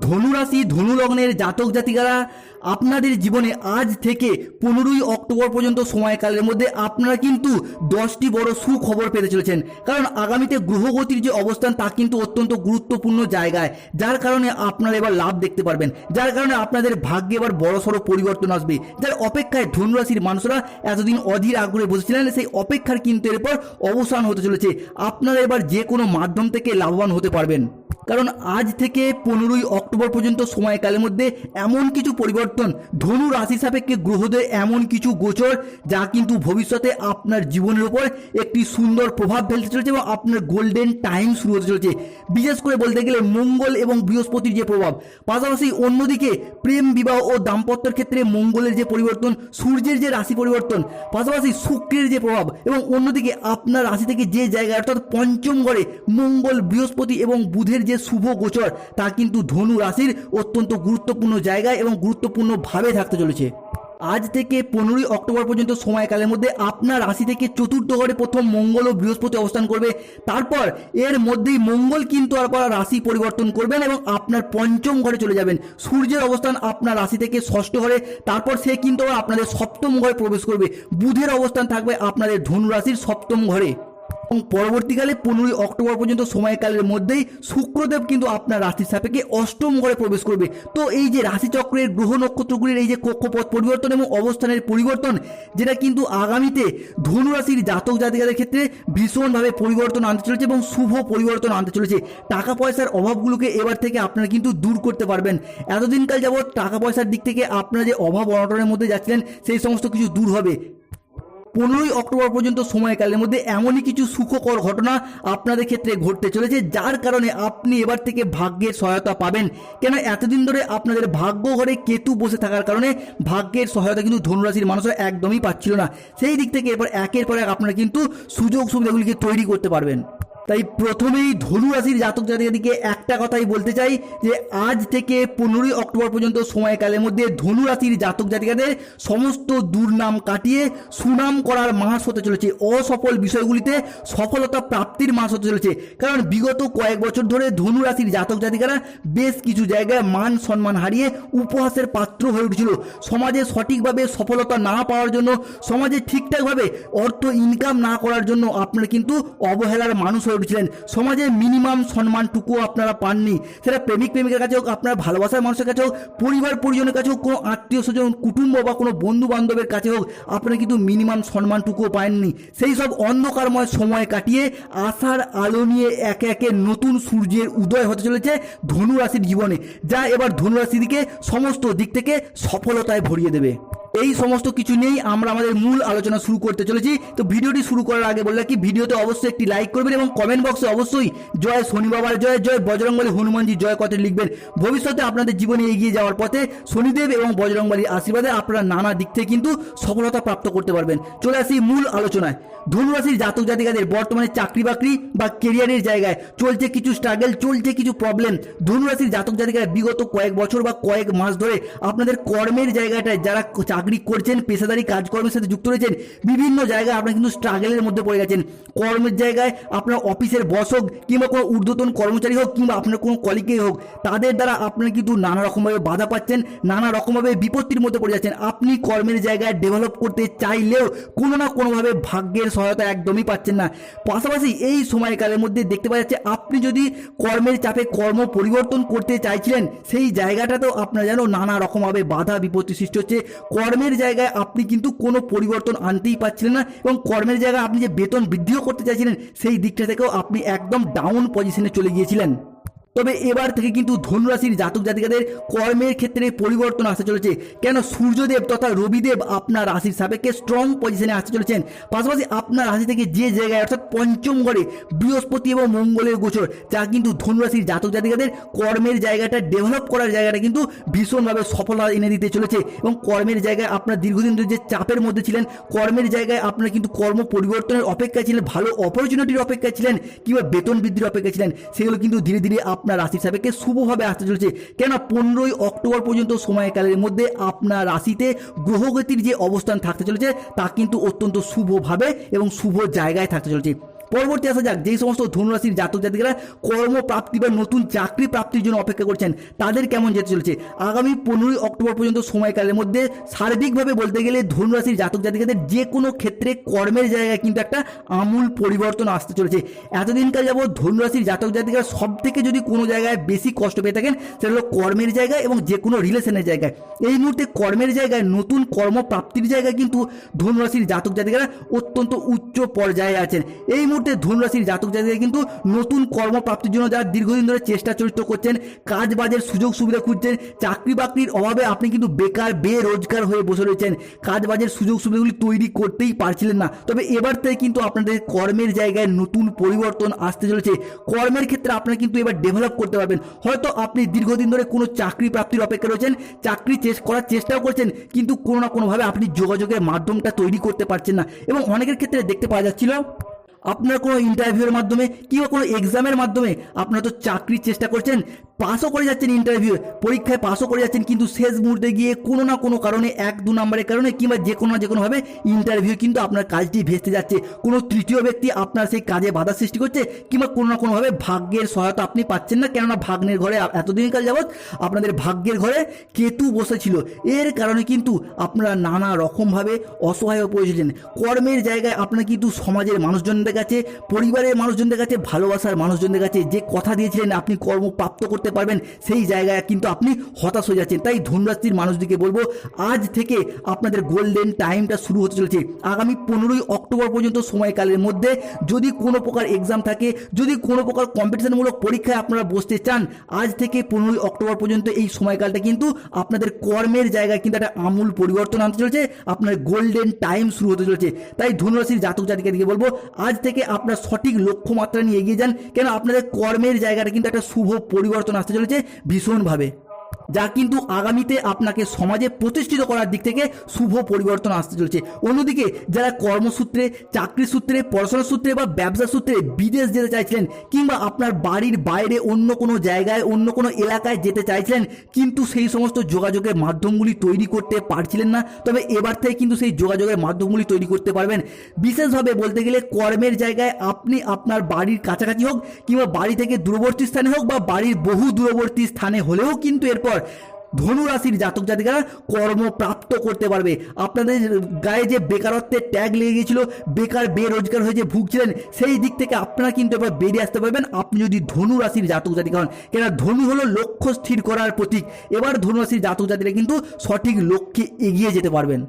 ধনুরাশি ধনু লগ্নের জাতক জাতিকারা, আপনাদের জীবনে আজ থেকে পনেরোই অক্টোবর পর্যন্ত সময়কালের মধ্যে আপনারা কিন্তু দশটি বড় সুখবর পেতে চলেছেন। কারণ আগামীতে গ্রহগতির যে অবস্থান, তা কিন্তু অত্যন্ত গুরুত্বপূর্ণ জায়গায়। যার কারণে আপনারা এবার লাভ দেখতে পারবেন। যার কারণে আপনাদের ভাগ্যে এবার বড়সড় পরিবর্তন আসবে। যার অপেক্ষায় ধনুরাশির মানুষরা এতদিন অধীর আগ্রহে বসেছিলেন, সেই অপেক্ষার কিন্তু এরপর অবসান হতে চলেছে। আপনারা এবার যে কোনো মাধ্যম থেকে লাভবান হতে পারবেন। কারণ আজ থেকে পনেরোই অক্টোবর পর্যন্ত সময়কালের মধ্যে এমন কিছু পরিবর্তন, ধনু রাশি সাপেক্ষে গ্রহদের এমন কিছু গোচর যা কিন্তু ভবিষ্যতে আপনার জীবনের উপর একটি সুন্দর প্রভাব ফেলতে চলেছে এবং আপনার গোল্ডেন টাইম শুরু হতে চলেছে। বিশেষ করে বলতে গেলে মঙ্গল এবং বৃহস্পতির যে প্রভাব, পাশাপাশি অন্যদিকে প্রেম, বিবাহ ও দাম্পত্যের ক্ষেত্রে মঙ্গলের যে পরিবর্তন, সূর্যের যে রাশি পরিবর্তন, পাশাপাশি শুক্রের যে প্রভাব এবং অন্যদিকে আপনার রাশি থেকে যে জায়গায়, অর্থাৎ পঞ্চম ঘরে মঙ্গল, বৃহস্পতি এবং বুধের যে শুভ গোচর, তা কিন্তু ধনু রাশির অত্যন্ত গুরুত্বপূর্ণ জায়গায় এবং গুরুত্বপূর্ণভাবে থাকতে চলেছে। আজ থেকে পনেরোই অক্টোবর পর্যন্ত সময়কালের মধ্যে আপনার রাশি থেকে চতুর্থ ঘরে প্রথম মঙ্গল ও বৃহস্পতি অবস্থান করবে। তারপর এর মধ্যেই মঙ্গল কিন্তু তারপর রাশি পরিবর্তন করবেন এবং আপনার পঞ্চম ঘরে চলে যাবেন। সূর্যের অবস্থান আপনার রাশি থেকে ষষ্ঠ ঘরে, তারপর সে কিন্তু আবার আপনাদের সপ্তম ঘরে প্রবেশ করবে। বুধের অবস্থান থাকবে আপনাদের ধনু রাশির সপ্তম ঘরে। এবং পরবর্তীকালে পনেরোই অক্টোবর পর্যন্ত সময়কালের মধ্যেই শুক্রদেব কিন্তু আপনার রাশির সাপেক্ষে অষ্টম ঘরে প্রবেশ করবে। তো এই যে রাশিচক্রের গ্রহ নক্ষত্রগুলির এই যে কক্ষপথ পরিবর্তন এবং অবস্থানের পরিবর্তন, যেটা কিন্তু আগামীতে ধনুরাশির জাতক জাতিকাদের ক্ষেত্রে ভীষণভাবে পরিবর্তন আনতে চলেছে এবং শুভ পরিবর্তন আনতে চলেছে। টাকা পয়সার অভাবগুলোকে এবার থেকে আপনারা কিন্তু দূর করতে পারবেন। এতদিনকাল যাবৎ টাকা পয়সার দিক থেকে আপনারা যে অভাব অনটনের মধ্যে যাচ্ছিলেন, সেই সমস্ত কিছু দূর হবে। পনেরোই অক্টোবর পর্যন্ত সময়কালের মধ্যে এমনই কিছু সুখকর ঘটনা আপনাদের ক্ষেত্রে ঘটতে চলেছে, যার কারণে আপনি এবার থেকে ভাগ্যের সহায়তা পাবেন। কেন এতদিন ধরে আপনাদের ভাগ্য ঘরে কেতু বসে থাকার কারণে ভাগ্যের সহায়তা কিন্তু ধনুরাশির মানুষরা একদমই পাচ্ছিল না। সেই দিক থেকে এবার একের পর এক আপনারা কিন্তু সুযোগ সুবিধাগুলিকে তৈরি করতে পারবেন। তাই প্রথমেই ধনু রাশির জাতক জাতিকাদিকে একটা কথাই বলতে চাই যে আজ থেকে পনেরোই অক্টোবর পর্যন্ত সময়কালের মধ্যে ধনু রাশির জাতক জাতিকাদের সমস্ত দুর্নাম কাটিয়ে সুনাম করার মাস হতে চলেছে। অসফল বিষয়গুলিতে সফলতা প্রাপ্তির মাস হতে চলেছে। কারণ বিগত কয়েক বছর ধরে ধনু রাশির জাতক জাতিকারা বেশ কিছু জায়গায় মান সম্মান হারিয়ে উপহাসের পাত্র হয়ে উঠেছিল। সমাজে সঠিকভাবে সফলতা না পাওয়ার জন্য, সমাজে ঠিকঠাকভাবে অর্থ ইনকাম না করার জন্য আপনারা কিন্তু অবহেলার মানুষ হয়ে উঠেছিলেন। সমাজে মিনিমাম সম্মানটুকু আপনারা পাননি। সেটা প্রেমিক প্রেমিকের কাছে হোক, আপনার ভালোবাসার মানুষের কাছে হোক, পরিবার পরিজনের কাছে হোক, কোনো আত্মীয় স্বজন, কুটুম্ব বা কোনো বন্ধু বান্ধবের কাছে হোক, আপনারা কিন্তু মিনিমাম সম্মানটুকুও পাননি। সেই সব অন্ধকারময় সময় কাটিয়ে আশার আলো নিয়ে একে একে নতুন সূর্যের উদয় হতে চলেছে ধনুরাশির জীবনে, যা এবার ধনু রাশিদিকে সমস্ত দিক থেকে সফলতায় ভরিয়ে দেবে। এই সমস্ত কিছু নিয়েই আমরা আমাদের মূল আলোচনা শুরু করতে চলেছি। তো ভিডিওটি শুরু করার আগে বললে কি, ভিডিওতে অবশ্যই একটি লাইক করবেন এবং কমেন্ট বক্সে অবশ্যই জয় শনি বাবার জয় জয় বজরংবলী হনুমানজি জয় কথা লিখবেন। ভবিষ্যতে আপনাদের জীবনে এগিয়ে যাওয়ার পথে শনিদেব এবং বজরংবলীর আশীর্বাদে আপনারা নানা দিক থেকে কিন্তু সফলতা প্রাপ্ত করতে পারবেন। চলে আসি মূল আলোচনায়। ধনুরাশির জাতক জাতিকাদের বর্তমানে চাকরি বাকরি বা কেরিয়ারের জায়গায় চলছে কিছু স্ট্রাগল চলছে কিছু প্রবলেম ধনুরাশির জাতক জাতিকারা বিগত কয়েক বছর বা কয়েক মাস ধরে আপনাদের কর্মের জায়গাটায় যারা চাকরি করছেন, পেশাদারি কাজকর্মের সাথে যুক্ত রয়েছেন, বিভিন্ন জায়গায় আপনারা কিন্তু স্ট্রাগলের মধ্যে পড়ে গেছেন। কর্মের জায়গায় আপনার অফিসের বস হোক কিংবা কোনো ঊর্ধ্বতন কর্মচারী হোক কিংবা আপনার কোনো কলিগই হোক, তাদের দ্বারা আপনারা কিন্তু নানা রকমভাবে বাধা পাচ্ছেন, নানা রকমভাবে বিপত্তির মধ্যে পড়ে যাচ্ছেন। আপনি কর্মের জায়গায় ডেভেলপ করতে চাইলেও কোনো না কোনোভাবে ভাগ্যের সহায়তা একদমই পাচ্ছেন না। পাশাপাশি এই সময়কালের মধ্যে দেখতে পাওয়া যাচ্ছে, আপনি যদি কর্মের চাপে কর্ম পরিবর্তন করতে চাইছিলেন, সেই জায়গাটাতেও আপনার যেন নানা রকমভাবে বাধা বিপত্তি সৃষ্টি হচ্ছে। কর্মের জায়গায় আপনি কিন্তু কোনো পরিবর্তন আনতেই পারছিলেন না এবং কর্মের জায়গায় আপনি যে বেতন বৃদ্ধিও করতে চাইছিলেন, সেই দিকটা থেকেও আপনি একদম ডাউন পজিশনে চলে গিয়েছিলেন। তবে এবার থেকে কিন্তু ধনুরাশির জাতক জাতিকাদের কর্মের ক্ষেত্রে পরিবর্তন আসতে চলেছে। কেন সূর্যদেব তথা রবিদেব আপনার রাশির সাপেক্ষে স্ট্রং পজিশনে আসতে চলেছেন? পাশাপাশি আপনার রাশি থেকে যে জায়গায়, অর্থাৎ পঞ্চম ঘরে বৃহস্পতি এবং মঙ্গলের গোচর, যা কিন্তু ধনুরাশির জাতক জাতিকাদের কর্মের জায়গাটা ডেভেলপ করার জায়গাটা কিন্তু ভীষণভাবে সফলতা এনে দিতে চলেছে। এবং কর্মের জায়গায় আপনার দীর্ঘদিন ধরে যে চাপের মধ্যে ছিলেন, কর্মের জায়গায় আপনার কিন্তু কর্ম পরিবর্তনের অপেক্ষায় ছিলেন, ভালো অপরচুনিটির অপেক্ষায় ছিলেন কিংবা বেতন বৃদ্ধির অপেক্ষায় ছিলেন, সেগুলো কিন্তু ধীরে ধীরে আপনার রাশির সাপেক্ষে শুভভাবে আসতে চলেছে। কেন পনেরোই অক্টোবর পর্যন্ত সময়কালের মধ্যে আপনার রাশিতে গ্রহগতির যে অবস্থান থাকতে চলেছে, তা কিন্তু অত্যন্ত শুভভাবে এবং শুভ জায়গায় থাকতে চলেছে। পরবর্তী আসা যাক, যেই সমস্ত ধনুরাশির জাতক জাতিকারা কর্মপ্রাপ্তি বা নতুন চাকরি প্রাপ্তির জন্য অপেক্ষা করছেন, তাদের কেমন যেতে চলেছে? আগামী পনেরোই অক্টোবর পর্যন্ত সময়কালের মধ্যে সার্বিকভাবে বলতে গেলে ধনুরাশির জাতক জাতিকাদের যে কোনো ক্ষেত্রে কর্মের জায়গায় কিন্তু একটা আমূল পরিবর্তন আসতে চলেছে। এতদিনকাল যাবৎ ধনুরাশির জাতক জাতিকারা সব থেকে যদি কোনো জায়গায় বেশি কষ্ট পেয়ে থাকেন, সেটা হলো কর্মের জায়গায় এবং যে কোনো রিলেশনের জায়গায়। এই মুহূর্তে কর্মের জায়গায়, নতুন কর্মপ্রাপ্তির জায়গায় কিন্তু ধনুরাশির জাতক জাতিকারা অত্যন্ত উচ্চ পর্যায়ে আছেন। এই মুহূর্তে ধনুরাশির জাতক জাতিকারা কিন্তু নতুন কর্মপ্রাপ্তির জন্য যারা দীর্ঘদিন ধরে চেষ্টা চরিত্র করছেন কাজ বাজের সুযোগ সুবিধা খুঁজছেন চাকরি বাকরির অভাবে আপনি কিন্তু বেকার, বেরোজগার হয়ে বসে রয়েছেন। কাজ বাজের সুযোগ সুবিধাগুলি তৈরি করতেই পারছিলেন না। তবে এবার থেকে কিন্তু আপনাদের কর্মের জায়গায় নতুন পরিবর্তন আসতে চলেছে। কর্মের ক্ষেত্রে আপনারা কিন্তু এবার ডেভেলপ করতে পারবেন। হয়তো আপনি দীর্ঘদিন ধরে কোনো চাকরি প্রাপ্তির অপেক্ষা রয়েছেন, চাকরি করার চেষ্টাও করছেন, কিন্তু কোনো না কোনোভাবে আপনি যোগাযোগের মাধ্যমটা তৈরি করতে পারছেন না। এবং অনেকের ক্ষেত্রে দেখতে পাওয়া যাচ্ছিল আপনার কোনো ইন্টারভিউয়ের মাধ্যমে কিংবা কোনো এক্সামের মাধ্যমে আপনারা তো চাকরির চেষ্টা করছেন পাসও করে যাচ্ছেন ইন্টারভিউ পরীক্ষায় পাসও করে যাচ্ছেন, কিন্তু শেষ মুহূর্তে গিয়ে কোনো না কোনো কারণে, এক দু নম্বরের কারণে কিংবা যে কোনো না যে কোনোভাবে ইন্টারভিউ কিন্তু আপনার কাজটি ভেস্তে যাচ্ছে। কোনো তৃতীয় ব্যক্তি আপনার সেই কাজে বাধা সৃষ্টি করছে কিংবা কোনো না কোনোভাবে ভাগ্যের সহায়তা আপনি পাচ্ছেন না, কেননা ভাগ্নের ঘরে এতদিনকাল যাবৎ আপনাদের ভাগ্যের ঘরে কেতু বসেছিল। এর কারণে কিন্তু আপনারা নানা রকমভাবে অসহায় হয়ে পড়েছিলেন। কর্মের জায়গায় আপনারা কিন্তু সমাজের মানুষজনদের কাছে, পরিবারের মানুষজনদের কাছে, ভালোবাসার মানুষজনদের কাছে যে কথা দিয়েছিলেন, আপনি কর্ম প্রাপ্ত করতে পারবেন, সেই জায়গায় কিন্তু আপনি হতাশ হয়ে যাচ্ছেন। তাই ধনুরাশির মানুষদিকে বলব, আজ থেকে আপনাদের গোল্ডেন টাইমটা শুরু হতে চলেছে। আগামী পনেরোই অক্টোবর পর্যন্ত সময়কালের মধ্যে যদি কোনো প্রকার এক্সাম থাকে, যদি কোনো প্রকার কম্পিটিশনমূলক পরীক্ষায় আপনারা বসতে চান, আজ থেকে পনেরোই অক্টোবর পর্যন্ত এই সময়কালটা কিন্তু আপনাদের কর্মের জায়গায় কিন্তু একটা আমূল পরিবর্তন আনতে চলেছে, আপনার গোল্ডেন টাইম শুরু হতে চলেছে। তাই ধনুরাশির জাতক জাতিকা দিকে বলব, আজ থেকে আপনার সঠিক লক্ষ্যমাত্রা নিয়ে এগিয়ে যান। কেন? আপনাদের কর্মের জায়গাটা কিন্তু একটা শুভ পরিবর্তন আসতে চলেছে ভীষণভাবে। যা কিন্তু আগামীতে আপনাকে সমাজে প্রতিষ্ঠিত করার দিক থেকে শুভ পরিবর্তন আসতে চলেছে। অন্যদিকে যারা কর্মসূত্রে চাকরি সূত্রে পড়াশোনার সূত্রে বা ব্যবসা সূত্রে বিদেশ যেতে চাইছিলেন কিংবা আপনার বাড়ির বাইরে অন্য কোনো জায়গায়, অন্য কোনো এলাকায় যেতে চাইছিলেন, কিন্তু সেই সমস্ত যোগাযোগের মাধ্যমগুলি তৈরি করতে পারছিলেন না, তবে এবার থেকে কিন্তু সেই যোগাযোগের মাধ্যমগুলি তৈরি করতে পারবেন। বিশেষভাবে বলতে গেলে কর্মের জায়গায় আপনি আপনার বাড়ির কাছাকাছি হোক কিংবা বাড়ি থেকে দূরবর্তী স্থানে হোক বা বাড়ির বহু দূরবর্তী স্থানে হলেও কিন্তু এরপর ধনু রাশির জাতক জাতিকারা কর্মপ্রাপ্ত করতে পারবে। আপনাদের গায়ে যে বেকারত্বের ট্যাগ লেগে গিয়েছিল, বেকার, বেরোজগার হয়ে যে ভুগছিলেন, সেই দিক থেকে আপনারা কিন্তু এবার বেরিয়ে আসতে পারবেন। আপনি যদি ধনু রাশির জাতক জাতিকা হন কেন ধনু হলো লক্ষ্য স্থির করার প্রতীক। এবার ধনু রাশির জাতক জাতিরা কিন্তু সঠিক লক্ষ্যে এগিয়ে যেতে পারবেন।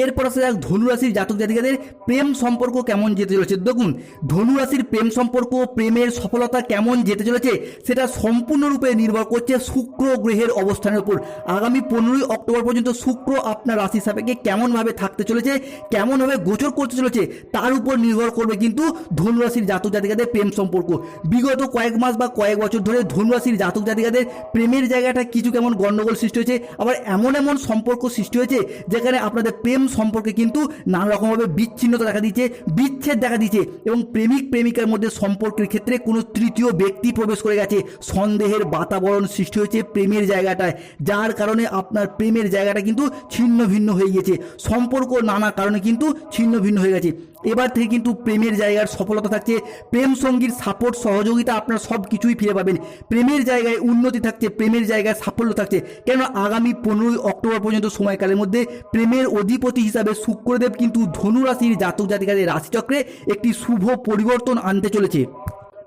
এরপর আসা যাক ধনুরাশির জাতক জাতিকাদের প্রেম সম্পর্ক কেমন যেতে চলেছে। দেখুন ধনুরাশির প্রেম সম্পর্ক, প্রেমের সফলতা কেমন যেতে চলেছে, সেটা সম্পূর্ণরূপে নির্ভর করছে শুক্র গ্রহের অবস্থানের উপর। আগামী পনেরোই অক্টোবর পর্যন্ত শুক্র আপনার রাশি সাপেক্ষে কেমনভাবে থাকতে চলেছে, কেমনভাবে গোচর করতে চলেছে, তার উপর নির্ভর করবে কিন্তু ধনুরাশির জাতক জাতিকাদের প্রেম সম্পর্ক। বিগত কয়েক মাস বা কয়েক বছর ধরে ধনুরাশির জাতক জাতিকাদের প্রেমের জায়গাটা কিছু কেমন গণ্ডগোল সৃষ্টি হয়েছে, আবার এমন এমন সম্পর্ক সৃষ্টি হয়েছে, যেখানে আপনাদের প্রেম সম্পর্কে কিন্তু নানা রকমভাবে বিচ্ছিন্নতা দেখা দিচ্ছে বিচ্ছেদ দেখা দিচ্ছে এবং প্রেমিক প্রেমিকার মধ্যে সম্পর্কের ক্ষেত্রে কোনো তৃতীয় ব্যক্তি প্রবেশ করে গেছে। সন্দেহের বাতাবরণ সৃষ্টি হয়েছে প্রেমের জায়গাটায়, যার কারণে আপনার প্রেমের জায়গাটা কিন্তু ছিন্ন ভিন্ন হয়ে গেছে সম্পর্ক নানা কারণে কিন্তু ছিন্ন ভিন্ন হয়ে গেছে। এবার থেকে কিন্তু প্রেমের জায়গার সফলতা থাকছে। প্রেম সঙ্গীর সাপোর্ট সহযোগিতা আপনার সব কিছুই ফিরে পাবেন। প্রেমের জায়গায় উন্নতি থাকছে, প্রেমের জায়গায় সাফল্য থাকছে। কেন আগামী পনেরোই অক্টোবর পর্যন্ত সময়কালের মধ্যে প্রেমের অধিপতি হিসাবে শুক্রদেব কিন্তু ধনুরাশির জাতক জাতিকাদের রাশিচক্রে একটি শুভ পরিবর্তন আনতে চলেছে।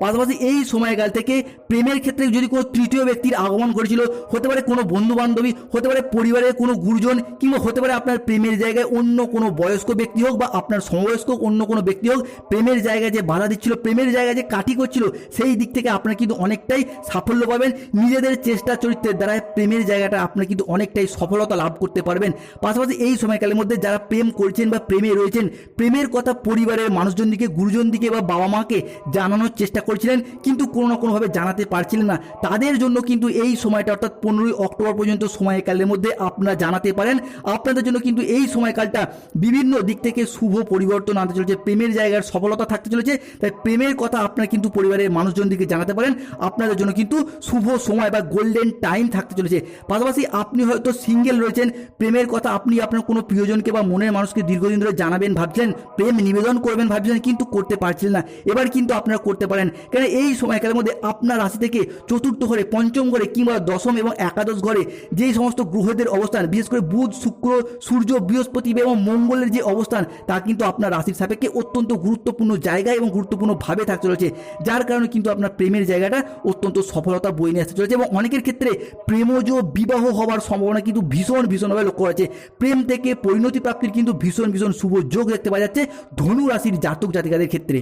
পাশাপাশি এই সময়কাল থেকে প্রেমের ক্ষেত্রে যদি কোনো তৃতীয় ব্যক্তির আগমন করেছিল হতে পারে কোনো বন্ধু বান্ধবী হতে পারে পরিবারের কোনো গুরুজন, কিংবা হতে পারে আপনার প্রেমের জায়গায় অন্য কোনো বয়স্ক ব্যক্তি হোক বা আপনার সমবয়স্ক অন্য কোনো ব্যক্তি হোক, প্রেমের জায়গায় যে বাধা দিচ্ছিল, প্রেমের জায়গায় যে কাঠি করছিল, সেই দিক থেকে আপনারা কিন্তু অনেকটাই সাফল্য পাবেন। নিজেদের চেষ্টা চরিত্রের দ্বারা প্রেমের জায়গাটা আপনারা কিন্তু অনেকটাই সফলতা লাভ করতে পারবেন। পাশাপাশি এই সময়কালের মধ্যে যারা প্রেম করছেন বা প্রেমে রয়েছেন, প্রেমের কথা পরিবারের মানুষজন দিকে গুরুজন দিকে বা বাবা মাকে জানানোর চেষ্টা করছিলেন, কিন্তু কোনো না কোনোভাবে জানাতে পারছিলেন না। তাদের জন্য কিন্তু এই সময়টা, অর্থাৎ পনেরোই অক্টোবর পর্যন্ত সময়কালের মধ্যে আপনারা জানাতে পারেন। আপনাদের জন্য কিন্তু এই সময়কালটা বিভিন্ন দিক থেকে শুভ পরিবর্তন আনতে চলেছে। প্রেমের জায়গার সফলতা থাকতে চলেছে। তাই প্রেমের কথা আপনারা কিন্তু পরিবারের মানুষজনদেরকে জানাতে পারেন। আপনাদের জন্য কিন্তু শুভ সময় বা গোল্ডেন টাইম থাকতে চলেছে। পাশাপাশি আপনি হয়তো সিঙ্গেল রয়েছেন। প্রেমের কথা আপনি আপনার কোনো প্রিয়জনকে বা মনের মানুষকে দীর্ঘদিন ধরে জানাবেন ভাবছিলেন প্রেম নিবেদন করবেন ভাবছিলেন কিন্তু করতে পারছিলেন না। এবার কিন্তু আপনারা করতে পারেন। কেন এই সময়কালের মধ্যে আপনার রাশি থেকে চতুর্থ ঘরে, পঞ্চম ঘরে কিংবা দশম এবং একাদশ ঘরে যেই সমস্ত গ্রহদের অবস্থান, বিশেষ করে বুধ, শুক্র, সূর্য, বৃহস্পতি এবং মঙ্গলের যে অবস্থান, তা কিন্তু আপনার রাশির সাপেক্ষে অত্যন্ত গুরুত্বপূর্ণ জায়গায় এবং গুরুত্বপূর্ণভাবে থাকতে চলেছে। যার কারণে কিন্তু আপনার প্রেমের জায়গাটা অত্যন্ত সফলতা বই নিয়ে আসতে চলেছে এবং অনেকের ক্ষেত্রে প্রেমজ বিবাহ হওয়ার সম্ভাবনা কিন্তু ভীষণ, ভীষণভাবে লক্ষ্য করা প্রেম থেকে পরিণতি প্রাপ্তির কিন্তু ভীষণ ভীষণ শুভ যোগ দেখতে পাওয়া যাচ্ছে ধনু রাশির জাতক জাতিকাদের ক্ষেত্রে।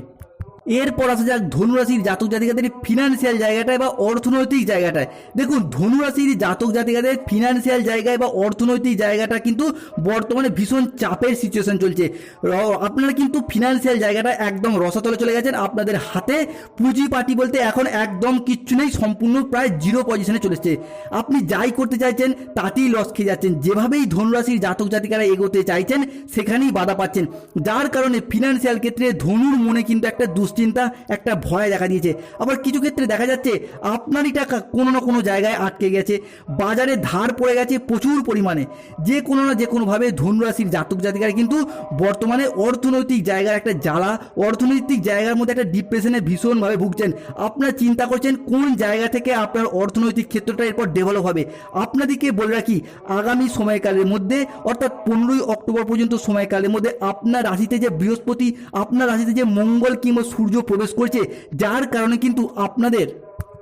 এরপর আসা যাক ধনুরাশির জাতক জাতিকাদের ফিনান্সিয়াল জায়গাটায় বা অর্থনৈতিক জায়গাটায়। দেখুন ধনুরাশির জাতক জাতিকাদের ফিনান্সিয়াল জায়গায় বা অর্থনৈতিক জায়গাটা কিন্তু বর্তমানে ভীষণ চাপের সিচুয়েশন চলছে। আপনারা কিন্তু ফিনান্সিয়াল জায়গাটা একদম রসাতলে চলে গেছেন। আপনাদের হাতে পুঁজি পার্টি বলতে এখন একদম কিচ্ছু নেই, সম্পূর্ণ প্রায় জিরো পজিশনে চলেছে আপনি যাই করতে চাইছেন, তাতেই লস খেয়ে যাচ্ছেন। যেভাবেই ধনুরাশির জাতক জাতিকারা এগোতে চাইছেন, সেখানেই বাধা পাচ্ছেন। যার কারণে ফিনান্সিয়াল ক্ষেত্রে ধনুর মনে কিন্তু একটা দুশ্চিন্তা, একটা ভয় দেখা দিয়েছে। আবার কিছু ক্ষেত্রে দেখা যাচ্ছে, আপনারই টাকা কোনো না কোনো জায়গায় আটকে গেছে, বাজারে ধার পড়ে গেছে প্রচুর পরিমাণে। যে কোনো না যে কোনোভাবে ধনুরাশির জাতক জাতিকারা কিন্তু বর্তমানে অর্থনৈতিক জায়গার একটা জ্বালা, অর্থনৈতিক জায়গার মধ্যে একটা ডিপ্রেশনে ভীষণভাবে ভুগছেন। আপনারা চিন্তা করছেন কোন জায়গা থেকে আপনার অর্থনৈতিক ক্ষেত্রটা এরপর ডেভেলপ হবে? আপনাদেরকে বলে রাখি, আগামী সময়কালের মধ্যে, অর্থাৎ পনেরোই অক্টোবর পর্যন্ত সময়কালের মধ্যে আপনার রাশিতে যে বৃহস্পতি, আপনার রাশিতে যে মঙ্গল কিংবা সূর্য প্রবেশ করছে যার কারণে কিন্তু আপনাদের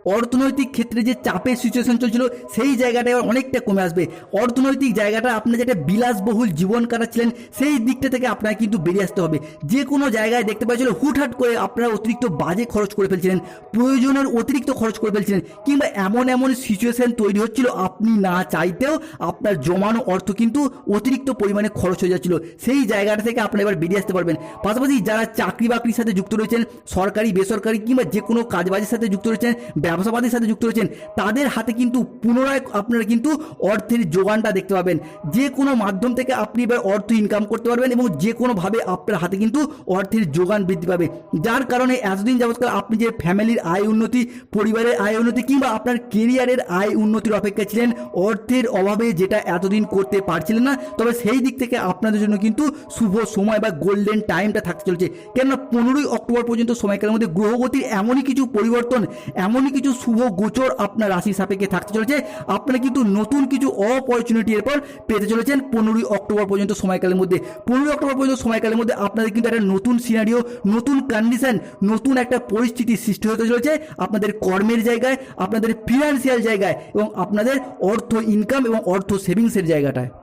অর্থনৈতিক ক্ষেত্রে যে চাপের সিচুয়েশন চলছিল, সেই জায়গাটা এবার অনেকটা কমে আসবে। অর্থনৈতিক জায়গাটা আপনার যেটা বিলাসবহুল জীবন কাটাচ্ছিলেন, সেই দিকটা থেকে আপনাকে কিন্তু বেরিয়ে আসতে হবে। যে কোনো জায়গায় দেখতে পাচ্ছিল, হুটহাট করে আপনারা অতিরিক্ত বাজে খরচ করে ফেলছিলেন, প্রয়োজনের অতিরিক্ত খরচ করে ফেলছিলেন, কিংবা এমন এমন সিচুয়েশন তৈরি হচ্ছিল, আপনি না চাইতেও আপনার জমানো অর্থ কিন্তু অতিরিক্ত পরিমাণে খরচ হয়ে যাচ্ছিল। সেই জায়গাটা থেকে আপনি এবার বেরিয়ে আসতে পারবেন। পাশাপাশি যারা চাকরি বাকরির সাথে যুক্ত রয়েছেন, সরকারি, বেসরকারি, কিংবা যে কোনো কাজবাজের সাথে যুক্ত রয়েছেন ব্যবসাবাদীর সাথে যুক্ত রয়েছেন, তাদের হাতে কিন্তু পুনরায় আপনারা কিন্তু অর্থের যোগানটা দেখতে পাবেন। যে কোনো মাধ্যম থেকে আপনি এবার অর্থ ইনকাম করতে পারবেন এবং যে কোনোভাবে আপনার হাতে কিন্তু অর্থের যোগান বৃদ্ধি পাবে। যার কারণে এতদিন যাবৎকাল আপনি যে ফ্যামিলির আয় উন্নতি, পরিবারের আয় উন্নতি কিংবা আপনার কেরিয়ারের আয় উন্নতির অপেক্ষা ছিলেন, অর্থের অভাবে যেটা এতদিন করতে পারছিলেন না, তবে সেই দিক থেকে আপনাদের জন্য কিন্তু শুভ সময় বা গোল্ডেন টাইমটা থাকতে চলছে। কেননা পনেরোই অক্টোবর পর্যন্ত সময়কালের মধ্যে গ্রহগতির এমনই কিছু পরিবর্তন, এমনই কিছু শুভ গোচর আপনার রাশি সাপেক্ষে থাকতে চলেছে। আপনারা কিন্তু নতুন কিছু অপরচুনিটি এরপর পেতে চলেছেন পনেরোই অক্টোবর পর্যন্ত সময়কালের মধ্যে। পনেরোই অক্টোবর পর্যন্ত সময়কালের মধ্যে আপনাদের কিন্তু একটা নতুন সিনারিও নতুন কন্ডিশন নতুন একটা পরিস্থিতি সৃষ্টি হতে চলেছে আপনাদের কর্মের জায়গায়, আপনাদের ফিনান্সিয়াল জায়গায় এবং আপনাদের অর্থ ইনকাম এবং অর্থ সেভিংসের জায়গাটায়।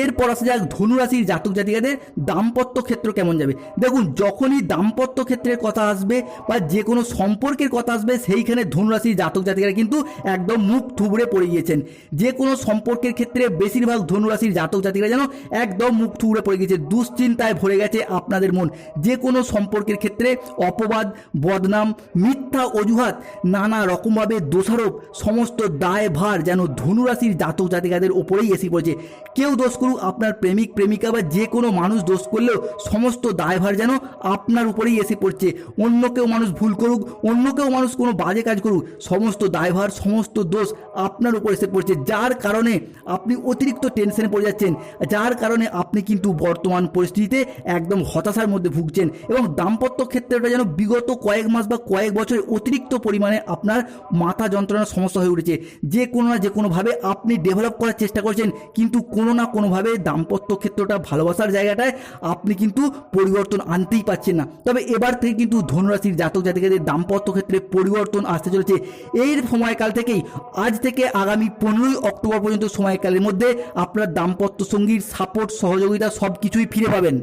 এরপর আসা যাক ধনুরাশির জাতক জাতিকাদের দাম্পত্য ক্ষেত্র কেমন যাবে। দেখুন, যখনই দাম্পত্য ক্ষেত্রের কথা আসবে বা যে কোনো সম্পর্কের কথা আসবে, সেইখানে ধনুরাশির জাতক জাতিকারা কিন্তু একদম মুখ থুবড়ে পড়ে গিয়েছেন। যে কোনো সম্পর্কের ক্ষেত্রে বেশিরভাগ ধনুরাশির জাতক জাতিকারা যেন একদম মুখ থুবড়ে পড়ে গিয়েছে, দুশ্চিন্তায় ভরে গেছে আপনাদের মন। যে কোনো সম্পর্কের ক্ষেত্রে অপবাদ, বদনাম, মিথ্যা অজুহাত, নানা রকমভাবে দোষারোপ, সমস্ত দায়ভার যেন ধনুরাশির জাতক জাতিকাদের ওপরেই এসে পড়েছে। কেউ দোষ করুক আপনার প্রেমিক, প্রেমিকা বা যে কোনো মানুষ দোষ করলেও সমস্ত দায়ভার যেন আপনার উপরেই এসে পড়ছে। অন্য কেউ মানুষ ভুল করুক, অন্য কেউ মানুষ কোনো বাজে কাজ করুক, সমস্ত দায়ভার, সমস্ত দোষ আপনার উপর এসে পড়ছে। যার কারণে আপনি অতিরিক্ত টেনশনে পড়ে যাচ্ছেন, যার কারণে আপনি কিন্তু বর্তমান পরিস্থিতিতে একদম হতাশার মধ্যে ভুগছেন এবং দাম্পত্য ক্ষেত্রটা যেন বিগত কয়েক মাস বা কয়েক বছর অতিরিক্ত পরিমাণে আপনার মাথা যন্ত্রণার সমস্যা হয়ে উঠেছে। যে কোনো না যে কোনোভাবে আপনি ডেভেলপ করার চেষ্টা করছেন, কিন্তু কোনো না কোনোভাবে দাম্পত্য ক্ষেত্রটা ভালোবাসার জায়গাটায় আপনি কিন্তু পরিবর্তন আনতেই পারছেন না। তবে এবার থেকে কিন্তু ধনুরাশির জাতক জাতিকাদের দাম্পত্য ক্ষেত্রে পরিবর্তন আসতে চলেছে। এর সময়কাল থেকেই আজ থেকে আগামী পনেরোই অক্টোবর পর্যন্ত সময়কালের মধ্যে আপনার দাম্পত্য সঙ্গীর সাপোর্ট সহযোগিতা সব কিছুই ফিরে পাবেন।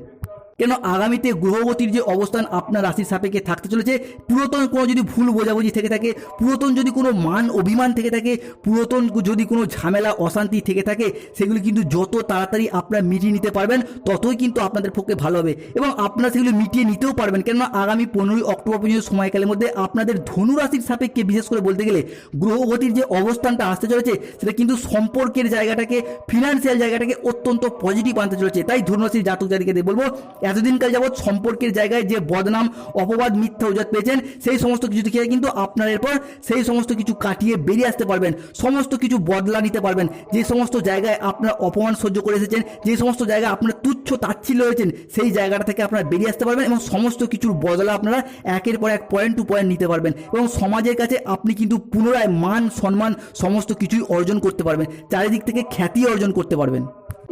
কেন আগামীতে গ্রহগতির যে অবস্থান আপনার রাশির সাপেক্ষে থাকতে চলেছে, পুরাতন কোনো যদি ভুল বোঝাবুঝি থেকে থাকে, পুরাতন যদি কোনো মান অভিমান থেকে থাকে, পুরাতন যদি কোনো ঝামেলা, অশান্তি থেকে থাকে, সেগুলি কিন্তু যত তাড়াতাড়ি আপনারা মিটিয়ে নিতে পারবেন, ততই কিন্তু আপনাদের পক্ষে ভালো হবে। এবং আপনারা সেগুলো মিটিয়ে নিতেও পারবেন, কেননা আগামী পনেরোই অক্টোবর পর্যন্ত সময়কালের মধ্যে আপনাদের ধনু রাশির সাপেক্ষে বিশেষ করে বলতে গেলে গ্রহগতির যে অবস্থানটা আসতে চলেছে, সেটা কিন্তু সম্পর্কের জায়গাটাকে ফিনান্সিয়াল জায়গাটাকে অত্যন্ত পজিটিভ আনতে চলেছে। তাই ধনু রাশির জাতক জাতিকাদের বলব এতদিনকাল যাবৎ সম্পর্কের জায়গায় যে বদনাম, অপবাদ, মিথ্যা উজাত পেয়েছেন, সেই সমস্ত কিছু থেকে কিন্তু আপনার এরপর সেই সমস্ত কিছু কাটিয়ে বেরিয়ে আসতে পারবেন, সমস্ত কিছু বদলা নিতে পারবেন। যে সমস্ত জায়গায় আপনার অপমান সহ্য করে এসেছেন, যে সমস্ত জায়গায় আপনার তুচ্ছ তাচ্ছিল্য হয়েছেন, সেই জায়গাটা থেকে আপনারা বেরিয়ে আসতে পারবেন এবং সমস্ত কিছুর বদলা আপনারা একের পর এক পয়েন্ট টু পয়েন্ট নিতে পারবেন এবং সমাজের কাছে আপনি কিন্তু পুনরায় মান, সম্মান, সমস্ত কিছুই অর্জন করতে পারবেন, চারিদিক থেকে খ্যাতি অর্জন করতে পারবেন।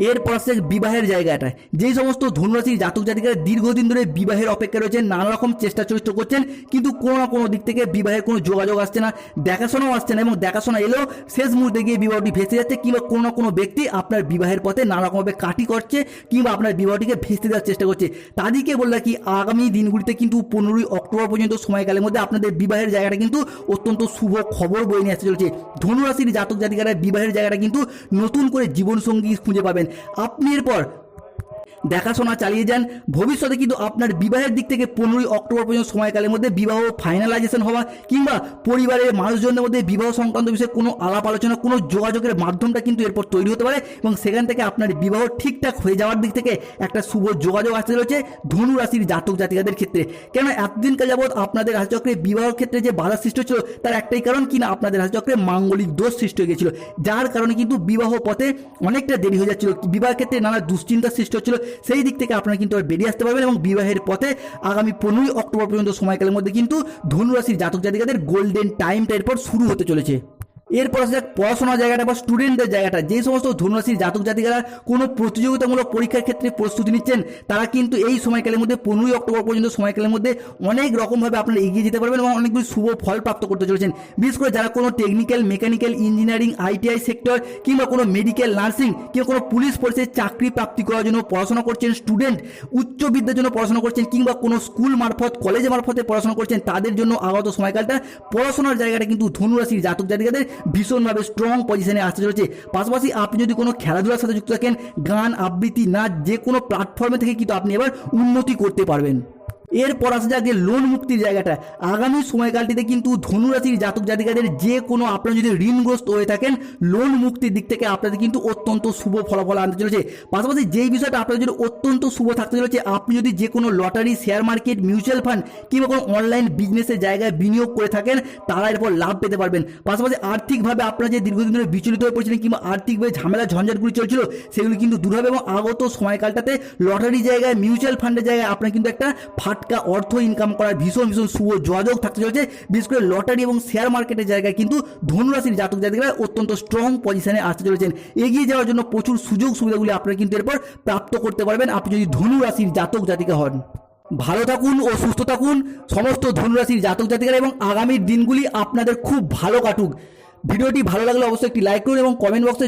এরপর আসছে বিবাহের জায়গাটা। যেই সমস্ত ধনুরাশির জাতক জাতিকারা দীর্ঘদিন ধরে বিবাহের অপেক্ষা রয়েছেন, নানা রকম চেষ্টা চরিত্র করছেন, কিন্তু কোনো না কোনো দিক থেকে বিবাহের কোনো যোগাযোগ আসছে না, দেখাশোনাও আসছে না এবং দেখাশোনা এলেও শেষ মুহূর্তে গিয়ে বিবাহটি ভেসে যাচ্ছে কিংবা কোনো না কোনো ব্যক্তি আপনার বিবাহের পথে নানা রকমভাবে কাটি করছে কিংবা আপনার বিবাহটিকে ভেস্তে দেওয়ার চেষ্টা করছে। তাদেরকে বললাম কি আগামী দিনগুলিতে কিন্তু পনেরোই অক্টোবর পর্যন্ত সময়কালের মধ্যে আপনাদের বিবাহের জায়গাটা কিন্তু অত্যন্ত শুভ খবর বয়ে নিয়ে আসতে চলেছে। ধনুরাশির জাতক জাতিকারা বিবাহের জায়গাটা কিন্তু নতুন করে জীবনসঙ্গী খুঁজে পাবেন। আপনি এরপর দেখাশোনা চালিয়ে যান। ভবিষ্যতে কিন্তু আপনার বিবাহের দিক থেকে পনেরোই অক্টোবর পর্যন্ত সময়কালের মধ্যে বিবাহ ফাইনালাইজেশন হওয়া কিংবা পরিবারের মানুষজনের মধ্যে বিবাহ সংক্রান্ত বিষয়ে কোনো আলাপ আলোচনা, কোনো যোগাযোগের মাধ্যমটা কিন্তু এরপর তৈরি হতে পারে এবং সেখান থেকে আপনার বিবাহ ঠিকঠাক হয়ে যাওয়ার দিক থেকে একটা শুভ যোগাযোগ আসতে রয়েছে ধনু রাশির জাতক জাতিকাদের ক্ষেত্রে। কেন এতদিনকাল যাবৎ আপনাদের রাশিচক্রে বিবাহ ক্ষেত্রে যে বাধা সৃষ্টি হচ্ছিল, তার একটাই কারণ কিনা আপনাদের রাশিচক্রে মাঙ্গলিক দোষ সৃষ্টি হয়ে গেছিল যার কারণে কিন্তু বিবাহ পথে অনেকটা দেরি হয়ে যাচ্ছিল। বিবাহ ক্ষেত্রে নানা দুশ্চিন্তার সৃষ্টি হচ্ছিল। সেই দিক থেকে আপনারা কিন্তু বেরিয়ে আসতে পারবেন এবং বিবাহের পথে আগামী পনেরোই অক্টোবর পর্যন্ত সময়কালের মধ্যে কিন্তু ধনুরাশির জাতক জাতিকাদের গোল্ডেন টাইমটা এরপর শুরু হতে চলেছে। এরপর আসে যাক পড়াশোনার জায়গাটা বা স্টুডেন্টদের জায়গাটা। যে সমস্ত ধনুরাশির জাতক জাতিকারা কোনো প্রতিযোগিতামূলক পরীক্ষার ক্ষেত্রে প্রস্তুতি নিচ্ছেন, তারা কিন্তু এই সময়কালের মধ্যে, পনেরোই অক্টোবর পর্যন্ত সময়কালের মধ্যে অনেক রকমভাবে আপনারা এগিয়ে যেতে পারবেন এবং অনেকগুলি শুভ ফল প্রাপ্ত করতে চলেছেন। বিশেষ করে যারা কোনো technical mechanical engineering ITI sector কিংবা কোনো মেডিকেল নার্সিং কিংবা কোনো পুলিশ ফোর্সের চাকরি প্রাপ্তি করার জন্য পড়াশোনা করছেন স্টুডেন্ট উচ্চ বিদ্যার জন্য পড়াশোনা করছেন কিংবা কোনো স্কুল মারফত কলেজ মারফতে পড়াশোনা করছেন, তাদের জন্য আগত সময়কালটা পড়াশোনার জায়গাটা কিন্তু ধনুরাশির জাতক জাতিকাদের ভীষণভাবে স্ট্রং পজিশনে আসতে চলেছে। পাশাপাশি আপনি যদি কোনো খেলাধুলার সাথে যুক্ত থাকেন, গান, আবৃত্তি, নাচ, যে কোনো প্ল্যাটফর্মে থেকে কিন্তু আপনি এবার উন্নতি করতে পারবেন। এরপর আসা যাক যে লোন মুক্তির জায়গাটা। আগামী সময়কালটিতে কিন্তু ধনুরাশির জাতক জাতিকাদের যে কোনো আপনারা যদি ঋণগ্রস্ত হয়ে থাকেন, লোন মুক্তির দিক থেকে আপনাদের কিন্তু অত্যন্ত শুভ ফলাফল আনতে চলেছে। পাশাপাশি যেই বিষয়টা আপনাদের জন্য অত্যন্ত শুভ থাকতে চলেছে, আপনি যদি যে কোনো lottery, share market, mutual fund কিংবা কোনো অনলাইন বিজনেসের জায়গায় বিনিয়োগ করে থাকেন, তারা এরপর লাভ পেতে পারবেন। পাশাপাশি আর্থিকভাবে আপনারা যে দীর্ঘদিন ধরে বিচলিত হয়ে পড়ছিলেন কিংবা আর্থিকভাবে ঝামেলা, ঝঞ্ঝাটগুলি চলছিল, সেগুলি কিন্তু দূর হবে এবং আগত সময়কালটাতে লটারি জায়গায়, মিউচুয়াল ফান্ডের জায়গায় আপনার কিন্তু একটা ফাটকা অর্থ ইনকাম করার ভীষণ ভীষণ শুভ যোগাযোগ থাকতে চলেছে, বিশেষ করে লটারি এবং শেয়ার মার্কেটের জায়গায় কিন্তু ধনুরাশির জাতক জাতিকারা অত্যন্ত স্ট্রং পজিশনে আসতে চলেছেন। এগিয়ে যাওয়ার জন্য প্রচুর সুযোগ সুবিধাগুলি আপনারা কিন্তু এরপর প্রাপ্ত করতে পারবেন। আপনি যদি ধনু রাশির জাতক জাতিকা হন, ভালো থাকুন ও সুস্থ থাকুন। সমস্ত ধনুরাশির জাতক জাতিকারা এবং আগামী দিনগুলি আপনাদের খুব ভালো কাটুক। ভিডিওটি ভালো লাগলে অবশ্যই একটি লাইক করুন এবং কমেন্ট বক্সে